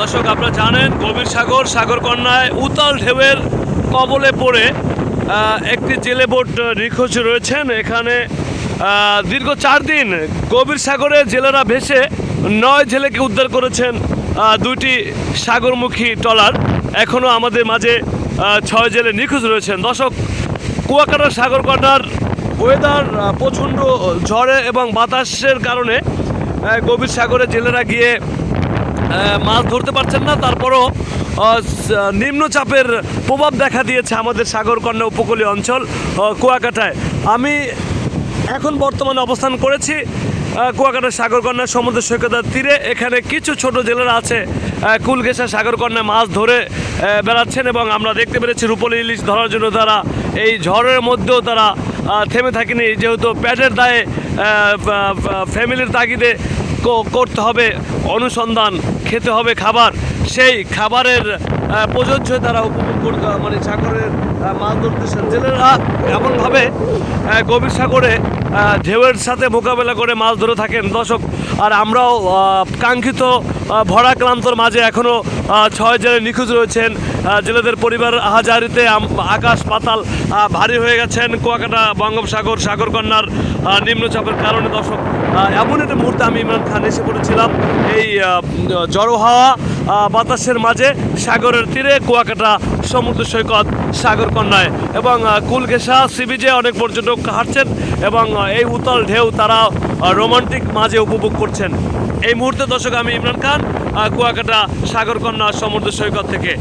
দর্শক, আপনারা জানেন গভীর সাগর, সাগরকন্যায় উতাল ঢেউয়ের কবলে পড়ে একটি জেলে বোট নিখোঁজ রয়েছেন। এখানে দীর্ঘ চার দিন গভীর সাগরে জেলেরা ভেসে নয় জেলেকে উদ্ধার করেছেন দুইটি সাগরমুখী ট্রলার। এখনও আমাদের মাঝে ছয় জেলে নিখোঁজ রয়েছেন। দর্শক, কুয়াকাটা সাগরকন্যার ওয়েদার প্রচণ্ড ঝড়ে এবং বাতাসের কারণে গভীর সাগরে জেলেরা গিয়ে মাছ ধরতে পারছেন না, তারপরও নিম্নচাপের প্রভাব দেখা দিয়েছে আমাদের সাগরকন্যা উপকূলীয় অঞ্চল কুয়াকাটায়। আমি এখন বর্তমানে অবস্থান করেছি কুয়াকাটা সাগরকন্যা সমুদ্র সৈকতার তীরে। এখানে কিছু ছোট জেলেরা আছে কুলগেসা সাগরকন্যা মাছ ধরে বেড়াচ্ছেন এবং আমরা দেখতে পেরেছি রূপলি ইলিশ ধরার জন্য তারা এই ঝড়ের মধ্যেও তারা থেমে থাকেনি। যেহেতু প্যাটের দায়ে ফ্যামিলির তাগিদে করতে হবে অনুসন্ধান খেতে হবে খাবার। সেই খাবারের প্রযোজ্য তারা উপভোগ করতে মানে সাগরের মাছ ধরতেছেন জেলেরা এমনভাবে গভীর সাগরে ঢেউয়ের সাথে মোকাবেলা করে মাছ ধরে থাকেন। দর্শক, আর আমরাও কাঙ্ক্ষিত ভরা ক্লান্তর মাঝে এখনও ছয় জেলে নিখোঁজ রয়েছেন। জেলেদের পরিবার আহাজারিতে আম- আকাশ পাতাল ভারী হয়ে গেছেন। কুয়াকাটা বঙ্গোপসাগর, সাগরকন্যার নিম্নচাপের কারণে দর্শক এমন একটা মুহূর্তে আমি ইমরান খান এসে পড়েছিলাম। এই জড়ো হাওয়া বাতাসের মাঝে সাগরের তীরে কুয়াকাটা, সমুদ্র সৈকত, সাগর কন্যায় এবং কুলঘেসা সি বিচে অনেক পর্যটক হাঁটছেন এবং এই উতল ঢেউ তারা রোমান্টিক মাঝে উপভোগ করছেন। এই মুহূর্তে দর্শক, আমি ইমরান খান কুয়াকাটা সাগরকন্যা সমুদ্র সৈকত থেকে।